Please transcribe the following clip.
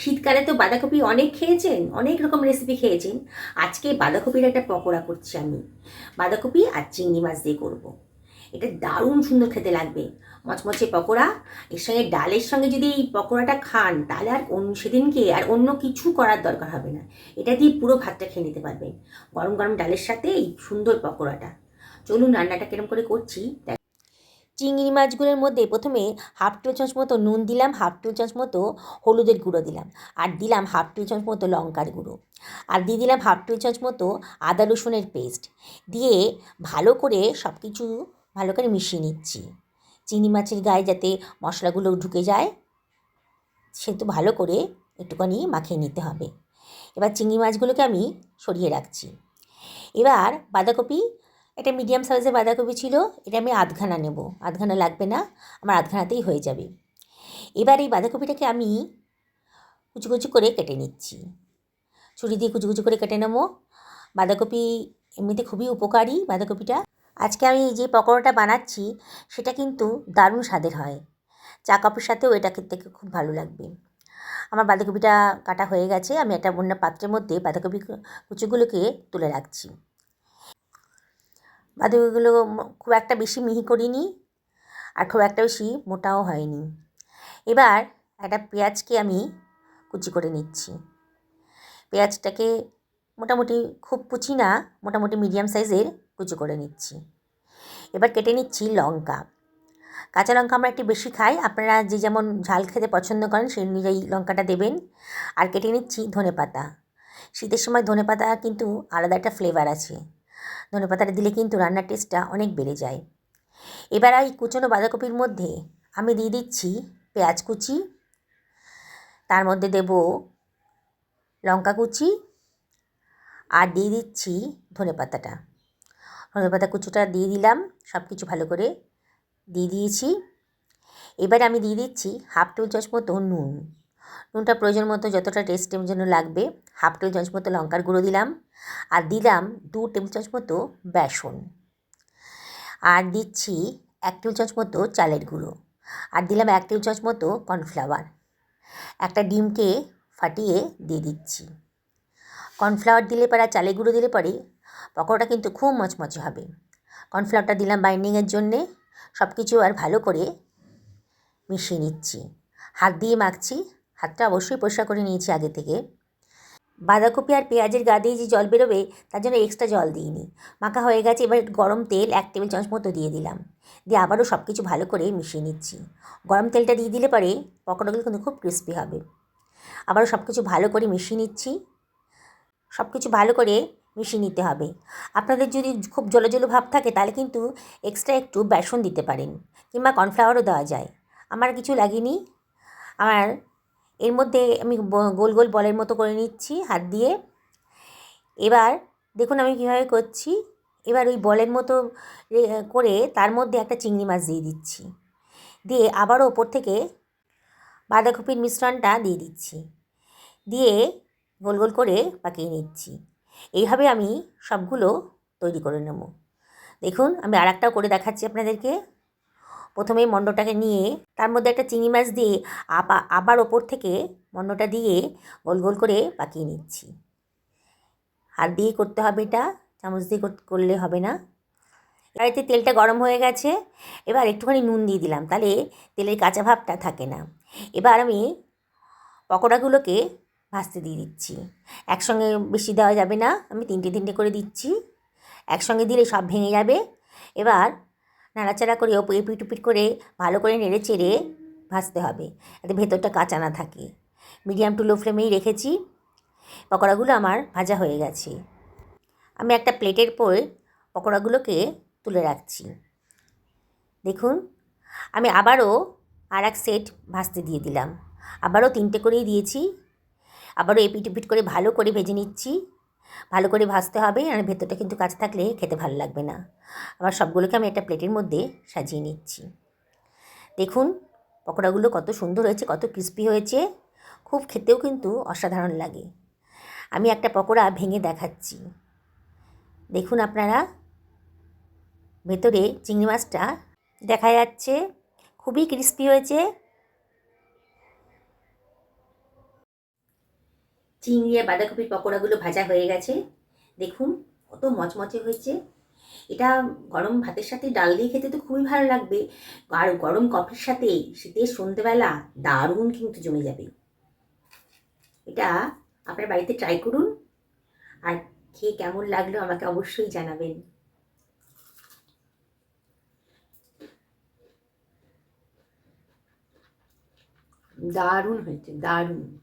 শীতকালে তো বাঁধাকপি অনেক খেয়েছেন, অনেক রকম রেসিপি খেয়েছেন। আজকে বাঁধাকপির একটা পকোড়া করছি আমি। বাঁধাকপি আর চিংড়ি মাছ দিয়ে করব। এটা দারুণ সুন্দর খেতে লাগবে। মচমচে পকোড়া, এর সঙ্গে ডালের সঙ্গে যদি এই পকোড়াটা খান, তাহলে আর অন্য সেদিনকে আর অন্য কিছু করার দরকার হবে না। এটা দিয়ে পুরো ভাতটা খেয়ে নিতে পারবেন। গরম গরম ডালের সাথে এই সুন্দর পকোড়াটা। চলুন রান্নাটা কিরম করে করছি। চিংড়ি মাছগুলোর মধ্যে প্রথমে হাফ টেবিল চামচ মতো নুন দিলাম হাফ টেবিল চামচ মতো হলুদের গুঁড়ো দিলাম আর দিলাম হাফ টেবিল চামচ মতো লঙ্কার গুঁড়ো। আর দিয়ে দিলাম হাফ টেবিল চামচ মতো আদা রসুনের পেস্ট দিয়ে ভালো করে সব কিছু ভালো করে মিশিয়ে নিচ্ছি। চিংড়ি মাছের গায়ে যাতে মশলাগুলো ঢুকে যায়, সে তো ভালো করে একটুখানি মাখিয়ে নিতে হবে। এবার চিংড়ি মাছগুলোকে আমি সরিয়ে রাখছি। এবার বাঁধাকপি এটা মিডিয়াম সাইজের বাঁধাকপি ছিল, এটা আমি আধখানা নেব। আধখানা লাগবে না, আমার আধখানাতেই হয়ে যাবে। এবার এই বাঁধাকপিটাকে আমি কুচি কুচি করে কেটে নিচ্ছি। ছুরি দিয়ে কুচি কুচি করে কেটে নেব। বাঁধাকপি এমনিতে খুবই উপকারী বাঁধাকপিটা। আজকে আমি যে পকোড়াটা বানাচ্ছি, সেটা কিন্তু দারুণ স্বাদের হয়। চা কাপের সাথেও এটা খেতে খুব ভালো লাগবে। আমার বাঁধাকপিটা কাটা হয়ে গেছে, আমি একটা অন্য পাত্রের মধ্যে বাঁধাকপি কুচিগুলোকে তুলে রাখছি। বাঁধাকপিগুলো খুব একটা বেশি মিহি করিনি আর খুব একটা বেশি মোটাও হয়নি। এবার একটা পেঁয়াজকে আমি কুচি করে নিচ্ছি। পেঁয়াজটাকে মোটামুটি খুব কুচি না, মোটামুটি মিডিয়াম সাইজের কুচি করে নিচ্ছি। এবার কেটে নিচ্ছি লঙ্কা। কাঁচা লঙ্কা আমরা একটু বেশি খাই, আপনারা যে যেমন ঝাল খেতে পছন্দ করেন সেই অনুযায়ী লঙ্কাটা দেবেন। আর কেটে নিচ্ছি ধনে পাতা শীতের সময় ধনে পাতা কিন্তু আলাদা একটা ফ্লেভার আছে। ধনে পাতাটা দিলে কিন্তু রান্নার টেস্টটা অনেক বেড়ে যায়। এবার এই কুচনো বাঁধাকপির মধ্যে আমি দিয়ে দিচ্ছি পেঁয়াজ কুচি, তার মধ্যে দেব লঙ্কা কুচি আর দিয়ে দিচ্ছি ধনে পাতাটা। ধনে পাতা কুচুটা দিয়ে দিলাম সব কিছু ভালো করে দিয়ে দিয়েছি। এবার আমি দিয়ে দিচ্ছি হাফ টেবিল চামচ মতো নুন। নুনটা প্রয়োজন মতো যতটা টেস্টের জন্য লাগবে হাফ টেবিল চামচ মতো লঙ্কার গুঁড়ো দিলাম আর দিলাম দু টেবিল চামচ মতো বেসন। আর দিচ্ছি এক টেবিল চামচ মতো চালের গুঁড়ো আর দিলাম এক টেবিল চামচ মতো কর্নফ্লাওয়ার একটা ডিমকে ফাটিয়ে দিয়ে দিচ্ছি। কর্নফ্লাওয়ার দিলে পরে আর চালের গুঁড়ো দিলে পরে, পকোড়াটা কিন্তু খুব মচমচে হবে। কর্নফ্লাওয়ারটা দিলাম বাইন্ডিংয়ের জন্যে সব কিছু আর ভালো করে মিশিয়ে নিচ্ছি। হাত দিয়ে মাখছি হাতটা অবশ্যই পরিষ্কার করে নিয়েছি আগে থেকে। বাঁধাকপি আর পেঁয়াজের গা দিয়ে যে জল বেরোবে, তার জন্য এক্সট্রা জল দিইনি। মাখা হয়ে গেছে, এবার গরম তেল এক টেবিল চামচ মতো দিয়ে দিলাম। দিয়ে আবারও সব কিছু ভালো করে মিশিয়ে নিচ্ছি। গরম তেলটা দিয়ে দিলে পরে পকোড়াগুলো কিন্তু খুব ক্রিস্পি হবে। আবারও সব কিছু ভালো করে মিশিয়ে নিচ্ছি। সব কিছু ভালো করে মিশিয়ে নিতে হবে। আপনাদের যদি খুব জলো জলো ভাব থাকে, তাহলে কিন্তু এক্সট্রা একটু বেসন দিতে পারেন, কিংবা কর্নফ্লাওয়ারও দেওয়া যায়। আমার কিছু লাগেনি। আমার এর মধ্যে আমি গোল গোল বলের মতো করে নিচ্ছি হাত দিয়ে। এবার দেখুন আমি কীভাবে করছি। এবার ওই বলের মতো করে তার মধ্যে একটা চিংড়ি মাছ দিয়ে দিচ্ছি। দিয়ে আবারও ওপর থেকে বাঁধাকপির মিশ্রণটা দিয়ে দিচ্ছি। দিয়ে গোল গোল করে পাকিয়ে নিচ্ছি। এইভাবে আমি সবগুলো তৈরি করে নেব। দেখুন আমি আর করে দেখাচ্ছি আপনাদেরকে। প্রথমে মণ্ডটাকে নিয়ে তার মধ্যে একটা চিংড়ি মাছ দিয়ে আপা, আবার ওপর থেকে মণ্ডটা দিয়ে গোল গোল করে পাকিয়ে নিচ্ছি। হাত দিয়ে করতে হবে এটা, চামচ দিয়ে করলে হবে না। এবারে তেলটা গরম হয়ে গেছে, এবার একটুখানি নুন দিয়ে দিলাম, তাহলে তেলের কাঁচা ভাবটা থাকে না। এবার আমি পকোড়াগুলোকে ভাজতে দিয়ে দিচ্ছি। একসঙ্গে বেশি দেওয়া যাবে না, আমি তিনটে তিনটে করে দিচ্ছি। একসঙ্গে দিলে সব ভেঙে যাবে। এবার নাড়াচাড়া করে এপিট উপিট করে ভালো করে নেড়ে চেড়ে ভাজতে হবে, যাতে ভেতরটা কাঁচা না থাকে। মিডিয়াম টু লো ফ্লেমেই রেখেছি। পকোড়াগুলো আমার ভাজা হয়ে গেছে। আমি একটা প্লেটের পর পকোড়াগুলোকে তুলে রাখছি। দেখুন, আমি আবারও আর এক সেট ভাজতে দিয়ে দিলাম। আবারও তিনটে করেই দিয়েছি। আবারও এপিট উপিট করে ভালো করে ভেজে নিচ্ছি। ভালো করে ভাজতে হবে আর ভেতরটা কিন্তু কাঁচা থাকলে খেতে ভালো লাগবে না। আবার সবগুলোকে আমি একটা প্লেটের মধ্যে সাজিয়ে নিচ্ছি। দেখুন, পকোড়াগুলো কত সুন্দর হয়েছে, কত ক্রিস্পি হয়েছে। খুব খেতেও কিন্তু অসাধারণ লাগে। আমি একটা পকোড়া ভেঙে দেখাচ্ছি। দেখুন আপনারা, ভেতরে চিংড়ি মাছটা দেখা যাচ্ছে। খুবই ক্রিস্পি হয়েছে। চিংড়ি আর বাঁধাকপির পকোড়াগুলো ভাজা হয়ে গেছে। দেখুন, কত মচমচে হয়েছে। এটা গরম ভাতের সাথে ডাল দিয়ে খেতে তো খুবই ভালো লাগবে। আর গরম কফির সাথে শীতের সন্ধেবেলা দারুণ কিন্তু জমে যাবে। এটা আপনার বাড়িতে ট্রাই করুন। আর খেয়ে কেমন লাগল আমাকে অবশ্যই জানাবেন। দারুণ হয়েছে, দারুণ।